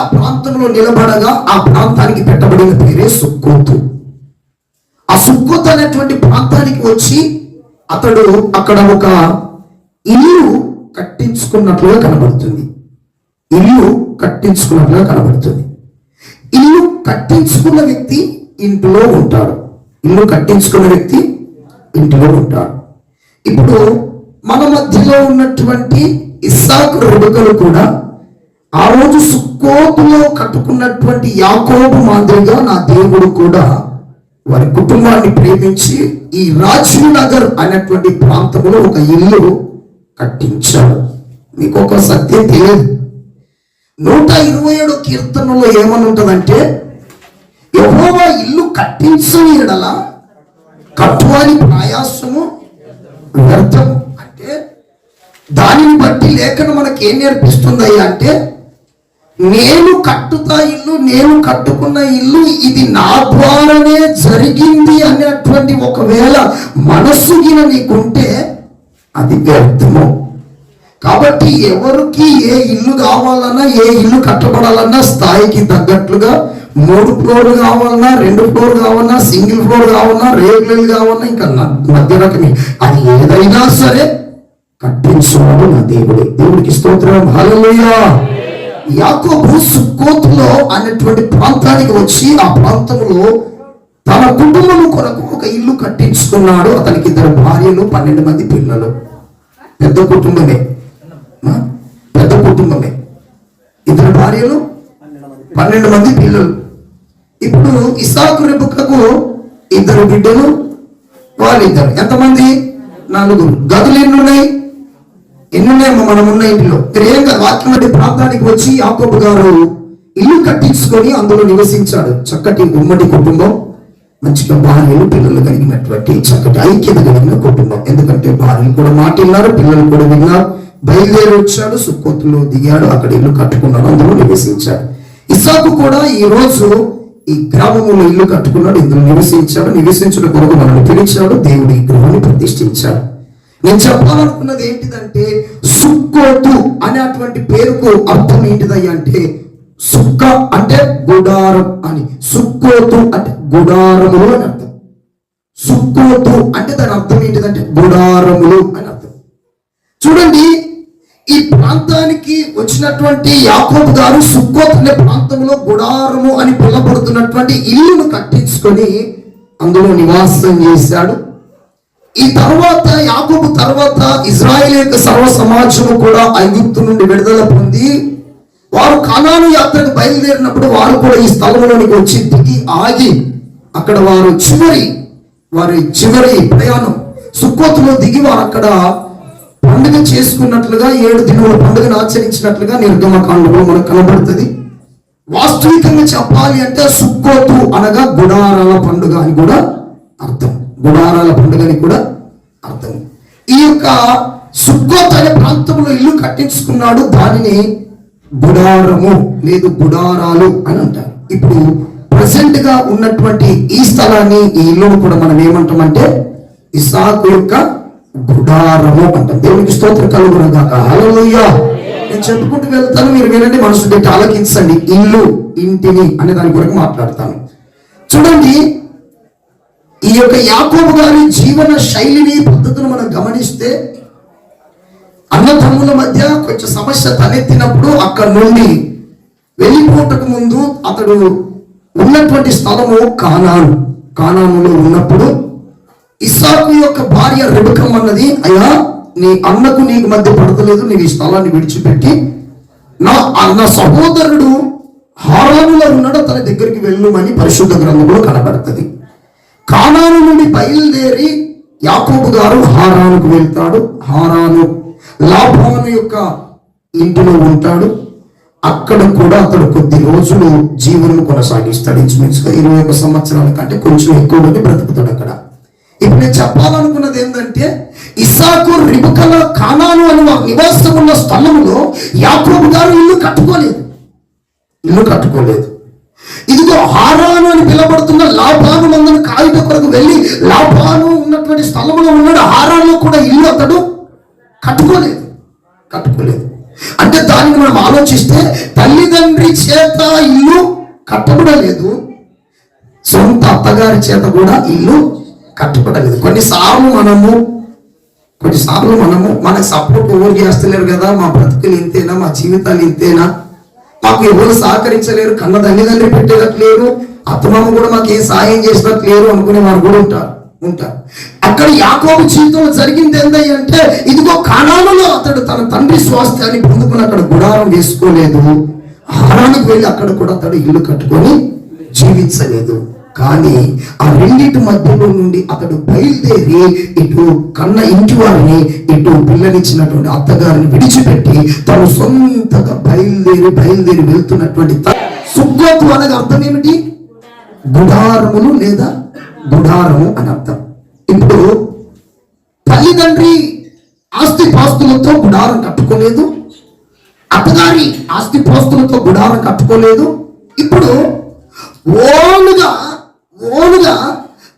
ఆ ప్రాంతంలో నిలబడగా ఆ ప్రాంతానికి పెట్టబడిన పేరే సుక్కోతు. ఆ సుక్కోత్ అనేటువంటి ప్రాంతానికి వచ్చి అతడు అక్కడ ఒక ఇల్లు కట్టించుకున్నట్లుగా కనబడుతుంది. ఇల్లు కట్టించుకున్నట్లుగా కనబడుతుంది. ఇల్లు కట్టించుకున్న వ్యక్తి ఇంట్లో ఉంటాడు. ఇల్లు కట్టించుకున్న వ్యక్తి ఇంట్లో ఉంటాడు. ఇప్పుడు మన మధ్యలో ఉన్నటువంటి ఇస్సాకు రుడుకలు కూడా ఆ రోజు సుక్కోతులో కట్టుకున్నటువంటి యాకోబు మాదిరిగా నా దేవుడు కూడా వారి కుటుంబాన్ని ప్రేమించి ఈ రాజీవ్ నగర్ అనేటువంటి ప్రాంతంలో ఒక ఇల్లు కట్టించాడు. మీకు ఒక సత్యం తెలియదు. నూట ఇరవై ఏడు కీర్తనలో ఏమని ఉంటుందంటే ఎవరో ఇల్లు కట్టించని ఎడల కట్టువాని ప్రయాసము వ్యర్థము అంటే దానిని బట్టి లేఖను మనకి ఏం నేర్పిస్తుందయ్యా అంటే నేను కట్టుతా ఇల్లు నేను కట్టుకున్న ఇల్లు ఇది నా ద్వారానే జరిగింది అనేటువంటి ఒకవేళ మనస్సు గిన నీకుంటే అది వ్యర్థము. కాబట్టి ఎవరికి ఏ ఇల్లు కావాలన్నా ఏ ఇల్లు కట్టబడాలన్నా స్థాయికి తగ్గట్లుగా మూడు ఫ్లోర్ కావాలన్నా రెండు ఫ్లోర్ కావాలన్నా సింగిల్ ఫ్లోర్ కావాలన్నా రేగులు కావాలన్నా ఇంకా మధ్య రకమే అది ఏదైనా సరే కట్టించువాడు నా దేవుడే. దేవుడికి స్తోత్రం. హలో యాకోబు సుక్కోతులో అనేటువంటి ప్రాంతానికి వచ్చి ఆ ప్రాంతంలో తన కుటుంబం కొరకు ఒక ఇల్లు కట్టించుకున్నాడు. అతనికి ఇద్దరు భార్యలు పన్నెండు మంది పిల్లలు. పెద్ద కుటుంబమే. పెద్ద కుటుంబమే. ఇద్దరు భార్యలు పన్నెండు మంది పిల్లలు. ఇప్పుడు ఇసాకు రెబుకకు ఇద్దరు బిడ్డలు వాళ్ళిద్దరు. ఎంతమంది? నలుగురు. గదులు ఎన్ని ఉన్నాయి? ఎన్ని ఉన్నాయమ్మా మనం ఉన్న ఇంటిలో. ప్రియంగా వాక్యం అంటే ప్రాంతానికి వచ్చి యాకోబు గారు ఇల్లు కట్టించుకొని అందులో నివసించాడు. చక్కటి ఉమ్మడి కుటుంబం మంచిగా భార్యలు పిల్లలు కలిగినటువంటి చక్కటి ఐక్యత కలిగిన కుటుంబం. ఎందుకంటే భార్యలు కూడా మాట విన్నారు పిల్లలు కూడా విన్నారు. బయలుదేరి వచ్చాడు సుక్కోతులు దిగాడు అక్కడ ఇల్లు కట్టుకున్నాడు అందులో నివసించాడు. ఇసాకు కూడా ఈ రోజు ఈ గ్రామంలో ఇల్లు కట్టుకున్నాడు ఇందులో నివసించాడు. నివసించిన కొరకు మనల్ని పిలిచాడు దేవుడు ఈ గృహాన్ని ప్రతిష్ఠించాడు. నేను చెప్పాలనుకున్నది ఏంటిదంటే సుక్కోతు అనేటువంటి పేరుకు అర్థం ఏంటిదయ్యా అంటే సుక్క అంటే గుడారం అని. సుక్కోతు అంటే గుడారములు అని అర్థం. సుక్కోతు అంటే దాని అర్థం ఏంటిదంటే గుడారములు అని అర్థం. చూడండి ఈ ప్రాంతానికి వచ్చినటువంటి యాకోబు గారు సుక్కోత్ అనే ప్రాంతంలో గుడారము అని పిలబడుతున్నటువంటి ఇల్లును కట్టించుకొని అందులో నివాసం చేశాడు. ఈ తర్వాత యాకోబు తర్వాత ఇజ్రాయెల్ యొక్క సర్వ సమాజము కూడా ఐగుప్తు నుండి విడుదల పొంది వారు కణాను యాత్రకు బయలుదేరినప్పుడు వారు కూడా ఈ స్థలంలోనికి వచ్చి దిగి ఆగి అక్కడ వారు చివరి వారి చివరి ప్రయాణం సుక్కోతులో దిగి వారు అక్కడ పండుగ చేసుకున్నట్లుగా ఏడు దినముల పండుగను ఆచరించినట్లుగా నిర్గమకాండంలో మనకు కనబడుతుంది. వాస్తవికంగా చెప్పాలి అంటే సుక్కోతు అనగా గుడారాల పండుగ అని కూడా అర్థం. గుడారాల పండుగని కూడా అర్థం. ఈ యొక్క సుక్కోత్ అనే ప్రాంతంలో ఇల్లు కట్టించుకున్నాడు దానిని గుడారము లేదు గుడారాలు అని అంటారు. ఇప్పుడు ప్రజెంట్గా ఉన్నటువంటి ఈ స్థలాన్ని ఈ ఇల్లును కూడా మనం ఏమంటామంటే ఇసాకు యొక్క గుడారము అంటాం. దేవునికి స్తోత్రం కలుగునగాక హల్లెలూయా. నేను చెప్పుకుంటూ వెళ్తాను మీరు వినండి మనసు పెట్టి ఆలోచించండి. ఇల్లు ఇంటిని అనే దాని గురించి మాట్లాడతాను. చూడండి యొక్క యాకోబు గారి జీవన శైలిని పద్ధతులు మనం గమనిస్తే అన్నదమ్ముల మధ్య కొంచెం సమస్య తలెత్తినప్పుడు అక్కడ నుండి వెళ్ళిపోటకు ముందు అతడు ఉన్నటువంటి స్థలము కానాను. కానానులో ఉన్నప్పుడు ఇస్సాకు యొక్క భార్య రెబకం అన్నది అయ్యా నీ అన్నకు నీకు మధ్య పడతలేదు నీ ఈ స్థలాన్ని విడిచిపెట్టి నా అన్న సహోదరుడు హారానులో ఉన్నాడు తన దగ్గరికి వెళ్ళమని పరిశుద్ధ గ్రంథంలో కనబడుతుంది. కానాను నుండి బయలుదేరి యాకోబు గారు హారానుకు వెళ్తాడు. హారాను లాభాను యొక్క ఇంటిలో ఉంటాడు. అక్కడ కూడా అతడు కొద్ది రోజులు జీవనం కొనసాగిస్తాడు. ఇంచుమించుగా ఇరవై ఒక సంవత్సరాల కంటే కొంచెం ఎక్కువగానే బ్రతుకుతాడు అక్కడ. ఇప్పుడు నేను చెప్పాలనుకున్నది ఏంటంటే ఇసాకు రిబుకల కానాను అని నివాసం ఉన్న స్థలంలో యాకోబు గారు ఇల్లు కట్టుకోలేదు. ఇల్లు కట్టుకోలేదు. ఇదిగో హారాను అని పిలబడుతున్న లాభాను మందును కాయుట కొరకు వెళ్ళి లాభాను ఉన్నటువంటి స్థలంలో ఉన్నాడు. హారాను కూడా ఇల్లు అతడు కట్టుకోలేదు. కట్టుకోలేదు. అంటే దానిని మనం ఆలోచిస్తే తల్లిదండ్రి చేత ఇల్లు కట్టబడలేదు. సొంత అత్తగారి చేత కూడా ఇల్లు కట్టబడలేదు. కొన్నిసార్లు మనము కొన్నిసార్లు మనము మనకు సపోర్ట్ ఎవరు చేస్తలేరు కదా? మా బ్రతుకులు ఇంతేనా? మా జీవితాలు ఇంతేనా? మాకు ఎవరు సహకరించలేరు కన్న తల్లిదండ్రి పెట్టేటట్లేరు అత్తమామ కూడా మాకు ఏం సహాయం చేసినట్లేరు అనుకునే వారు కూడా ఉంటారు ఉంటారు. అక్కడ యాకోబు జీవితంలో జరిగింది ఏంటంటే అంటే ఇదిగో కానాలలో అతడు తన తండ్రి స్వాస్థ్యాన్ని పొందుకుని అక్కడ గుడారం వేసుకోలేదు. హారానికి వెళ్ళి అక్కడ కూడా అతడు ఇల్లు కట్టుకొని జీవించలేదు. కానీ ఆ రెండింటి మధ్యలో నుండి అతడు బయలుదేరి ఇటు కన్న ఇంటి వారిని ఇటు పిల్లనిచ్చినటువంటి అత్తగారిని విడిచిపెట్టి తను సొంతగా బయలుదేరి బయలుదేరి వెళ్తున్నటువంటి సుగ్గోతు అనగా అర్థం ఏమిటి? గుడారములు లేదా గుడారము అని అర్థం. ఇప్పుడు తల్లిదండ్రి ఆస్తి పాస్తులతో గుడారం కట్టుకోలేదు అత్తగారి ఆస్తి పాస్తులతో గుడారం కట్టుకోలేదు. ఇప్పుడు ఓనుగా దేవుడుగా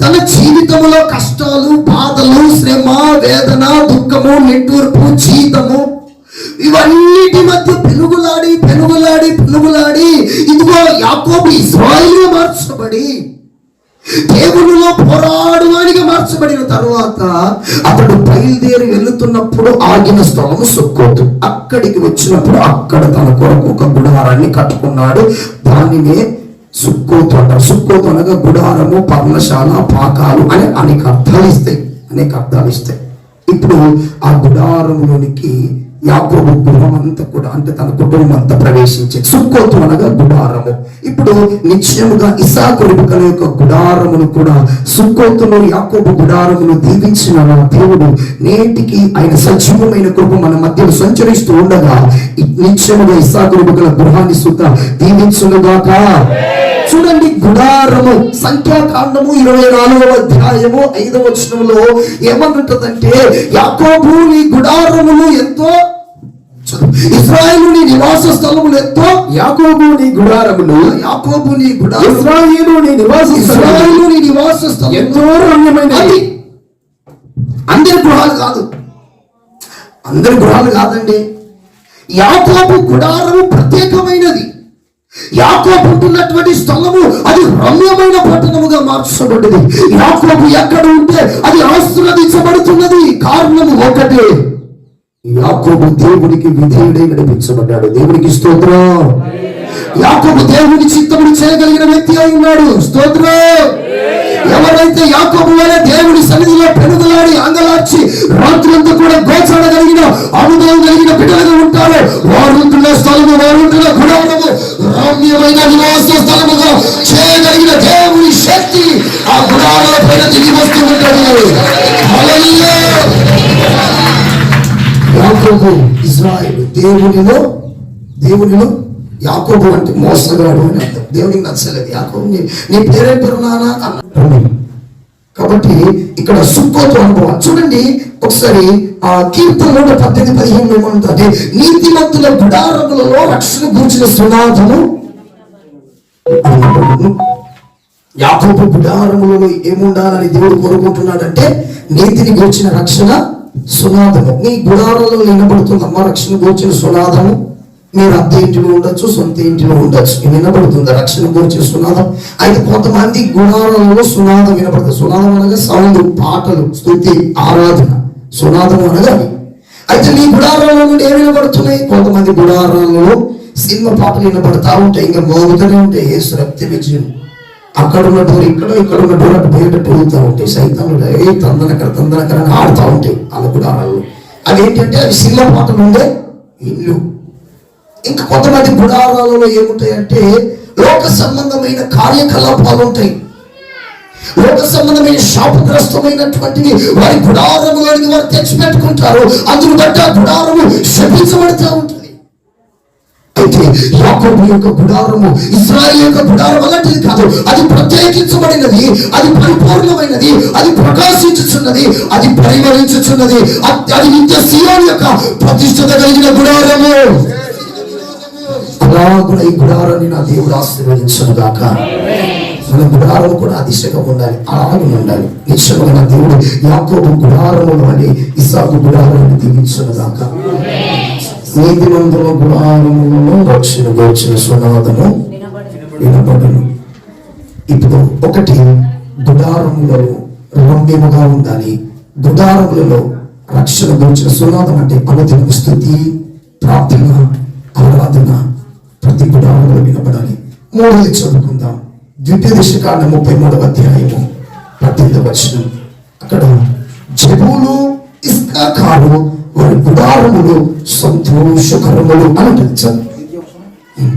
తన జీవితంలో కష్టాలు బాధలు శ్రమ వేదన దుఃఖము నిట్టూర్పు జీతము ఇవన్నిటి మధ్య పెనుగులాడి పెనుగులాడి పెనుగులాడి ఇదిగో యాకోబు ఇస్రాయిల్ మార్చబడి దేవునిలో పోరాడువానిగా మార్చబడిన తరువాత అతడు బయలుదేరి వెళ్తున్నప్పుడు ఆగిన స్థలము సుక్కోతు. అక్కడికి వచ్చినప్పుడు అక్కడ తన కొరకు ఒక గుడారాన్ని కట్టుకున్నాడు. దానినే సుక్కోతు అంటారు సుక్కోతు అనగా గుడారము పర్ణశాల పాకాలు అనే అనేక అర్థాలు ఇస్తాయి. అనేక అర్థాలు ఇస్తాయి. ఇప్పుడు ఆ గుడారంలోనికి యాకోబు గృహం అంతా కూడా అంటే తన కుటుంబం అంతా ప్రవేశించే సుక్కోతు అనగా గుడారము. ఇప్పుడు నిశ్చయముగా ఇసాకు రిబికల యొక్క గుడారమును కూడా సుక్కోతులో యాకోబు గుడారమును దీవించిన నా దేవుడు నేటికి ఆయన సజీవమైన కృప మన మధ్యలో సంచరిస్తూ ఉండగా నిశ్చయముగా ఇసాకు రిబికల గృహాన్ని సుత దీవించునుగాక. చూడండి గుడారము సంఖ్యాకాండము ఇరవై నాలుగవ అధ్యాయము ఐదవ వచనంలో ఏమంటుందంటే యాకోబు నీ గుడారములు ఎంతో ఇస్రాయేలు నీ నివాస స్థలములు ఎంతో యాకోబు నీ గుడారములు యాకోబు నీ గుడారం ఇస్రాయేలు నీ నివాస ఇస్రాయేలు నీ నివాస స్థలం ఎంతో రమ్యమైనవి. అందరి గృహాలు కాదు. అందరి గృహాలు కాదండి. యాకోబు గుడారము ప్రత్యేకమైనది. యాకోబు ఉంటున్నటువంటి స్థలము అది రమ్యమైన పట్టణముగా మార్చబడ్డది యాకోబు ఎక్కడ ఉంటే అది ఆశీర్వదించబడుతున్నది. కారణము ఒకటే యాకోబు దేవునికి విధేయుడై నడిపించబడ్డాడు. దేవునికి స్తోత్రం. యాకోబు దేవుని చిత్తముడు చేయగలిగిన వ్యక్తి అయి ఉన్నాడు. స్తోత్రం. ఎవరైతే యాకోబు వలె దేవుడి సన్నిధిలో పెనుగులాడి అంగలార్చి రాత్రంతా కూడా గోచాడగలిగిన అనుభవం కలిగిన బిడ్డలుగా ఉంటారో వారు ఉంటున్న స్థలము వారు ఉంటున్న నివాస స్థలముగా చేయగలిగిన దేవుని శక్తి ఆ గుణాల పైన తిరిగి వస్తూ ఉంటాడు యాకోబు ఇజ్రాయిల్ దేవునిలో దేవునిలో యాకోబు అంటే మోసగాడు అని అర్థం. దేవునికి నచ్చలేదు. యాకోబు నీ నీ పేరే పెరునానా అన్నాడు. కాబట్టి ఇక్కడ సుక్కోతు అనుభవం. చూడండి ఒకసారి ఆ కీర్తన నూట పద్దెనిమిది పదిహేను ఏమంటుంది? నీతిమంతుల గుడారములలో రక్షణ కూర్చిన సునాథము యాకోబు గుడారములలో ఏముండాలని దేవుడు కోరుకుంటున్నాడంటే నీతిని గూర్చిన రక్షణ సునాదము. నీ గుడారంలో వినబడుతుందమ్మా రక్షణ గూర్చిన సునాదము. మీరు అద్దె ఇంటిలో ఉండొచ్చు సొంత ఇంటిలో ఉండొచ్చు. వినబడుతుంది రక్షణ గూర్చిన సునాదం. అయితే కొంతమంది గుణాలలో సునాదం వినపడుతుంది సునాదం అనగా సౌండ్ పాటలు స్థుతి ఆరాధన. సునాదం అనగా అవి అయితే నీ గుడారాల నుండి ఏమి వినబడుతున్నాయి కొంతమంది గుడారాలలో సినిమా పాపలు పడతా ఉంటాయి ఇంకా మోగుతూనే ఉంటాయి ఏసు రక్త విజయం. అక్కడ ఉన్న డోర్ ఇక్కడ ఇక్కడ ఉన్న డోర్ అటు బయట పోతూ ఉంటాయి సైతం ఏ తందనకర తందనకర అని ఆడుతూ ఉంటాయి వాళ్ళ గుడారాల్లో. అవి ఏంటంటే అవి సినిమా పాటలు ఉండే ఇల్లు. ఇంకా కొంతమంది గుడారాలలో ఏముంటాయంటే లోక సంబంధమైన కార్యకలాపాలు ఉంటాయి. లోక సంబంధమైన శాపగ్రస్తమైనటువంటివి వారి గుడారములోనికి వారు తెచ్చిపెట్టుకుంటారు. అందుకు బట్టి ఆ గుడారము శపించబడుతూ ఉంటుంది. యాకోబు యొక్క గుడారము ఇస్రాయల్ యొక్క గుడారం అలాంటిది కాదు. అది ప్రత్యేకించబడినది అది పరిపూర్ణమైనది అది ప్రకాశించుచున్నది అది పరిమళించుచున్నది. అది నిత్య సియోన్ యొక్క ప్రతిష్టత కలిగిన గుడారము. అలాగున ఈ గుడారాన్ని నా దేవుడు ఆశీర్వదించను గాక. మన గుడారం కూడా ఆ ఉండాలి అలాగే ఉండాలి. నిశ్చయమైన నా దేవుడు యాకోబు గుడారము అని ఇసాకు గుడారాన్ని దీవించను గాక. నీతిమంతుల గుణాలను గుడారములను రక్షణ గోచిన సునాదము వినబడను. ఇప్పుడు ఒకటి గుడారములలో రమ్యముగా ఉండాలి. గుడారములలో రక్షణ గోచిన సునాదం అంటే అనుదిన స్థుతి ప్రార్థన ఆరాధన ప్రతి గుడారంలో వినబడాలి. మూడోది చదువుకుందాం. ద్వితీయ దిశకాండ ముప్పై మూడవ అధ్యాయము పద్దెనిమిది వచనం. అక్కడ జబులు ఇస్కాకారు వారి గుడారములు సంతోషకరములు అని చదువు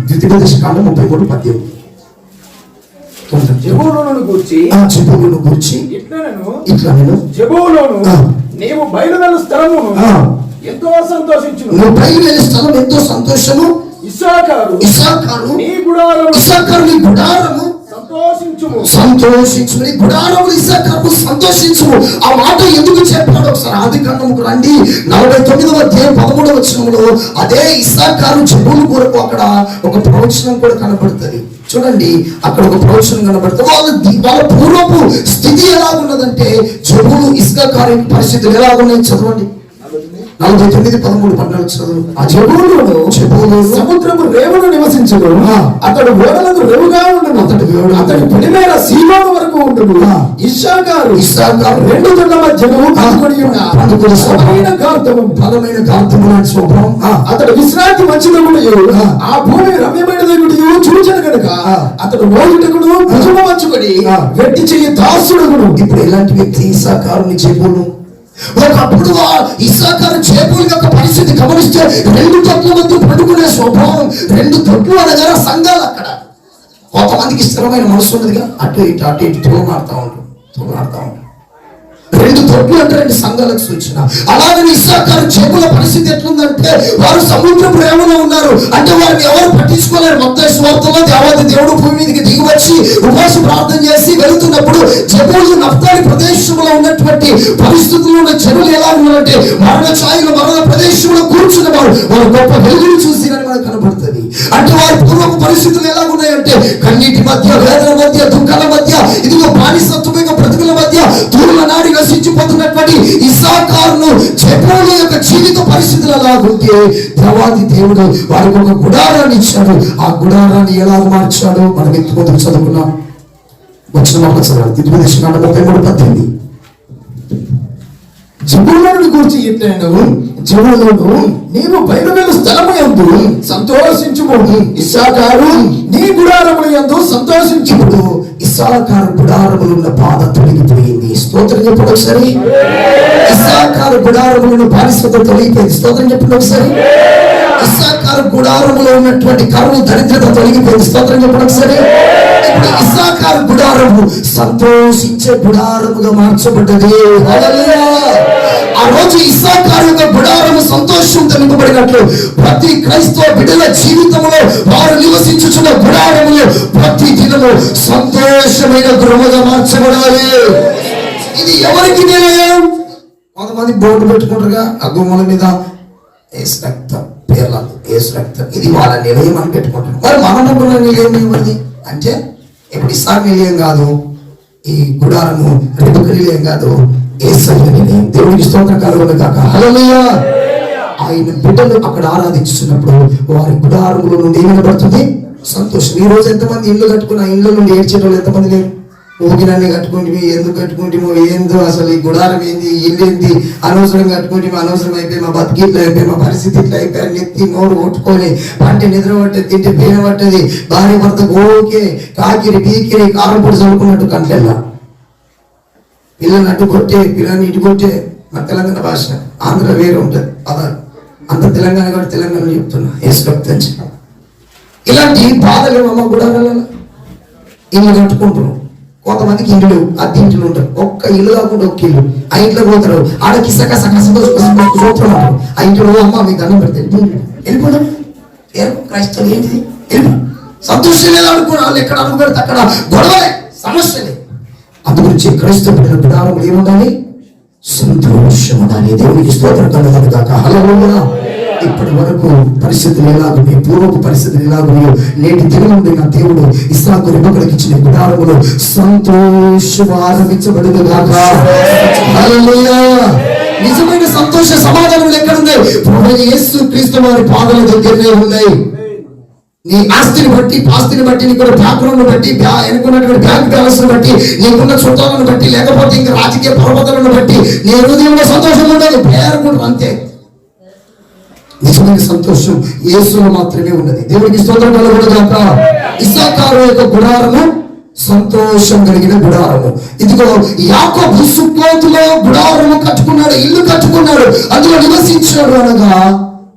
ద్వితీయ దిశకాండ ముప్పై మూడు పద్దెనిమిది. జబూలును గూర్చి ఇట్లనను జబూలోను. నీవు బయలుదేరు స్థలమును. ఎంతో సంతోషించును నువ్వు బయలుదేరే స్థలం ఎంతో సంతోషము ఇస్సాకారు ఇసాకారు నీ గుడారము ఇసాకారు నీ గుడారము సంతోషించుము. సంతోషించు నీ గుడారము ఇసాకారు సంతోషించు ఆ మాట ఎందుకు చెప్పాడు? ఒకసారి ఆది కాండముకు రండి. నలభై తొమ్మిదవ అధ్యాయం పదమూడవ వచనంలో అదే ఇస్సాకారు చెబులు కొరకు అక్కడ ఒక ప్రవచనం కూడా కనబడుతుంది. చూడండి అక్కడ ఒక ప్రవచనం కనబడుతుంది. వాళ్ళ వాళ్ళ పూర్వపు స్థితి ఎలా ఉన్నదంటే చెబులు ఇసుకారు పరిస్థితులు ఎలా ఉన్నాయి చదవండి. నలభై తొమ్మిది పదమూడు పద్నాలుగు చదువు ఆ చెబులు చెబులు సముద్రపు రేవును నివసించును ఆ. అతడు ఓడలకు రేవుగా ఉండును అతడు ఓడ- అతడి పొలిమేర సీలోను వరకు ఉండును ఆ. ఇస్సాకారు ఇస్సాకారు రెండు జొన్న మధ్యను స్వభావం. బలమైన గార్ధము బలమైన కాంతము లాంటి స్వభావం అతడు విశ్రాంతి మంచిదగుడు ఆ. భూమి రమ్యమైనదగుడు చూచను కనుక. అతడు మోగుటకుడు భుజమ వంచుకొని ఆ. వెట్టి చెయ్యి దాసుడుగుడు ఇప్పుడు ఎలాంటి వ్యక్తి ఇసాకారుని చెబులు ఒకప్పుడు ఆ ఇసాకారు చేపల యొక్క పరిస్థితి గమనిస్తే రెండు తొట్ల మధ్య పట్టుకునే స్వభావం రెండు తొట్లు అనగా సంఘాలు అక్కడ. కొంతమందికి స్థిరమైన మనసు ఉన్నదిగా అటు ఇటు అటు ఇటు తోలాడుతూ ఉంటాం తోలాడుతూ ఉంటాం రెండు తొట్లు అంటే రెండు సంఘాలకు సూచన. అలాగే ఇస్సాకారు చేపల పరిస్థితి ఎట్లుందంటే వారు సముద్ర ప్రేమలో ఉన్నారు. అంటే వారిని ఎవరు పట్టించుకోలేరు. మొత్తం స్వార్థంలో దేవాది దేవుడు భూమి మీదకి దిగి వచ్చి ఉపవాస ప్రార్థన చేసి వెళుతున్నప్పుడు జబూలు నఫ్తాలి ప్రదేశంలో ఉన్నటువంటి పరిస్థితుల్లో ఉన్న జనులు ఎలా ఉన్నారంటే మరణ ఛాయలు మరణ ప్రదేశంలో కూర్చున్న వారు. వారు గొప్ప వెలుగులు చూసినని మనకు కనబడుతుంది. అంటే వారి పూర్వపు పరిస్థితులు ఎలా ఉన్నాయంటే కన్నీటి మధ్య వేదన మధ్య దుఃఖాల మధ్య ఇదిగో బానిసత్వమైన బ్రతుకుల నాడి నశించిపోతున్నటువంటి ఇసాకారును చెప్పుల యొక్క జీవిత పరిస్థితులు ఉంటే దేవాది దేవుడు వారికి ఒక గుడారాన్ని ఇచ్చాడు. ఆ గుడారాన్ని ఎలా మార్చాడో మనం ఎత్తుకుంటూ చదువుకున్నాం. వచ్చిన మాట చదవాలి. తిరిగి ముప్పై మూడు పద్దెనిమిది. జబులను గురించి ఇట్లను జబులను నీవు బయలుదేరు స్థలము ఎందు సంతోషించుము. ఇస్సాకారు నీ గుడారములు ఎందు సంతోషించు ఇసాకారు గుడారములు ఉన్న బాధ తొలగిపోయింది. స్తోత్రం చెప్పండి ఒకసారి. ఇసాకారు గుడారములను బానిసత తొలగిపోయింది. స్తోత్రం చెప్పండి ఒకసారి. ఇసాకారు గుడారములో ఉన్నటువంటి కరువు దరిద్రత తొలగిపోయింది. స్తోత్రం చెప్పండి ఒకసారి. ఇప్పుడు ఇసాకారు గుడారము సంతోషించే గుడారముగా మార్చబడ్డది. హల్లెలూయా. ఆ రోజు ఇసాకారు యొక్క గుడారము సంతోషంతో నింపబడినట్లు ప్రతి క్రైస్తవ బిడ్డల జీవితంలో వారు నివసించుచున్న గుడారములు ప్రతి దినము సంతోషమైన గృహగా మార్చబడాలి. ఇది ఎవరికి నిలయం కొంతమంది బోర్డు పెట్టుకుంటారుగా ఆ మీద ఏసు రక్తం పేర్ల ఏసు రక్తం. ఇది వాళ్ళ నిలయం అని పెట్టుకుంటారు. మరి మన నిలయం ఏమది అంటే ఇప్పుడు ఇస్లాం నిలయం కాదు. ఈ గుడారము రెబుక కాదు. ఏసయ్య నిలయం దేవుడికి స్తోత్రం కలుగును కాక హల్లెలూయా! ఆయన బిడ్డలు అక్కడ ఆరాధించుతున్నప్పుడు వారి గుడారముల నుండి ఏమి పడుతుంది సంతోషం. ఈ రోజు ఎంతమంది ఇల్లు కట్టుకున్న ఇళ్ళ నుండి ఏడ్చేటోళ్ళు ఎంతమంది లేరు? ఊగినాన్ని కట్టుకుంటే ఎందుకు కట్టుకుంటేమో ఏందో అసలు ఈ గుడారం ఏంది ఇల్లు ఏంది? అనవసరం కట్టుకుంటే అనవసరం అయిపోయి మా బతికి ఇట్లా అయిపోయి మా పరిస్థితి ఇట్లా అయిపోయి నెత్తి నోరు కొట్టుకొని పంట నిద్ర పట్టేది తింటే పీన పట్టేది భార్య భర్త ఓకే కాకిరి పీకిరి కారం పొడి చదువుకున్నట్టు కంటెల్లా పిల్లని అటు కొట్టే పిల్లని ఇటు కొట్టే మన తెలంగాణ భాష ఆంధ్ర వేరు ఉంటుంది పదాలు. అంత తెలంగాణ కూడా తెలంగాణ చెప్తున్నా ఏసు ఇలాంటి బాధలు ఏమమ్మా గుడారాలలో ఇల్లు కట్టుకుంటున్నాం. కొంతమందికి ఇల్లు అద్దె ఇంట్లో ఉంటారు ఒక్క ఇల్లు కాకుండా ఒక్క ఇల్లు. ఆ ఇంట్లో పోతారు. ఆడ కిసక సక సూత్రం ఆ ఇంట్లో అమ్మ మీకు దండం పెడితే వెళ్ళిపోదాం క్రైస్తవులు ఏంటిది? వెళ్ళిపో. సంతోషం లేదు అనుకున్న ఎక్కడ అడుగు పెడితే అక్కడ గొడవలే. సమస్యలే. అందుగురించి క్రైస్తవ బిడ్డల గుడారంలో ఏముండాలి? సంతోషం ఉండాలి. దేవునికి స్తోత్రం కలగదు కాక హలో ఇప్పటి వరకు పరిస్థితులు ఎలాగున్నాయి పూర్వపు పరిస్థితులు ఎలాగున్నాయో నేటి దినం నా దేవుడు ఇస్లాకు రెబ్బకులకు ఇచ్చిన గుడారములో సంతోషం ఆరంభించబడింది నిజమైన సంతోష సమాధానం ఎక్కడుంది ప్రభు యేసు క్రీస్తు వారి పాదల దగ్గరనే ఉన్నాయి. నీ ఆస్తిని బట్టి పాస్తిని బట్టి కూడా బ్యాక్గ్రౌండ్ బట్టి ఎన్నుకున్నటువంటి బ్యాంక్ బ్యాలెన్స్ బట్టి నీకున్న చుట్టాలను బట్టి లేకపోతే ఇంకా రాజకీయ పర్వతాలను బట్టి నీ హృదయంలో సంతోషం ఉండదు. పేరుకుంటారు అంతే. నిజమైన సంతోషం యేసులో మాత్రమే ఉన్నది. దేవుడికి స్తోత్రం కలుగునుగాక. ఇసాకారు యొక్క గుడారము సంతోషం కలిగిన గుడారము. ఇదిగో యాకోబు సుక్కోతులో గుడారము కట్టుకున్నాడు ఇల్లు కట్టుకున్నాడు అందులో నివసించాడు అనగా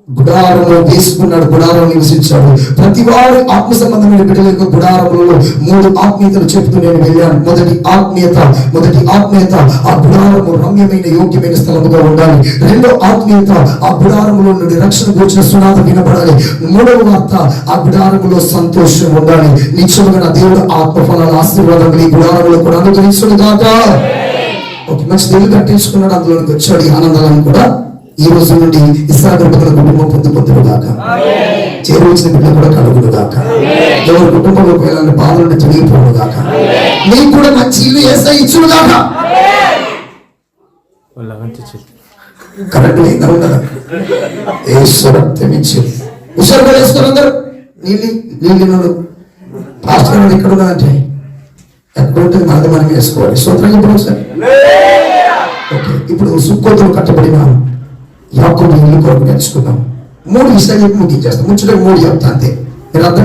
గుడారంలో వేసుకున్నాడు గుడారంలో నివసించాడు. ప్రతి వారు ఆత్మ సంబంధమైన బిడ్డల యొక్క గుడారములలో మూడు ఆత్మీయతలు చెప్తూ నేను వెళ్ళాను. మొదటి ఆత్మీయత మొదటి ఆత్మీయత ఆ గుడారము రమ్యమైన యోగ్యమైన స్థలముగా ఉండాలి. రెండో ఆత్మీయత ఆ గుడారములో నుండి రక్షణ కూర్చిన సునాద వినపడాలి. మూడవ వార్త ఆ గుడారములో సంతోషం ఉండాలి. నిత్యముగా నా దేవుడు ఆత్మ ఫలాల ఆశీర్వాదం ఈ గుడారములో కూడా అనుగ్రహించుడు కాక ఒక మంచి దేవుడు కట్టించుకున్నాడు అందులోకి వచ్చాడు ఈ ఆనందాలను కూడా ఈ రోజు నుండి ఇస్రాకుల కుటుంబం పొందుకుంటుడు గాక చేరువచ్చిన బిడ్డ కూడా కలుగుడు గాక ఎవరి కుటుంబంలో ఒకవేళ బాధ నుండి తొలగిపోడు గాక నీకు కూడా మంచి ఇల్లు ఏసై గాక మంచి చెప్పు కరెక్ట్ లేదా ఉండదా హుషారు కూడా వేసుకోరు అందరు. నీళ్ళు నీళ్ళు పాస్టర్ ఎక్కడ ఉన్నదంటే ఎక్కడ ఉంటుంది మనది మనం వేసుకోవాలి సూత్రం ఇప్పుడు ఒకసారి ఓకే ఇప్పుడు సుక్కోతులు కట్టబడిన యాకోబు ఇల్లు కొరకు నేర్చుకున్నాం మూడు విషయాలు చెప్పి ముగించేస్తాం ముచ్చట మూడు చెప్తా అంతే. మీరు అర్థం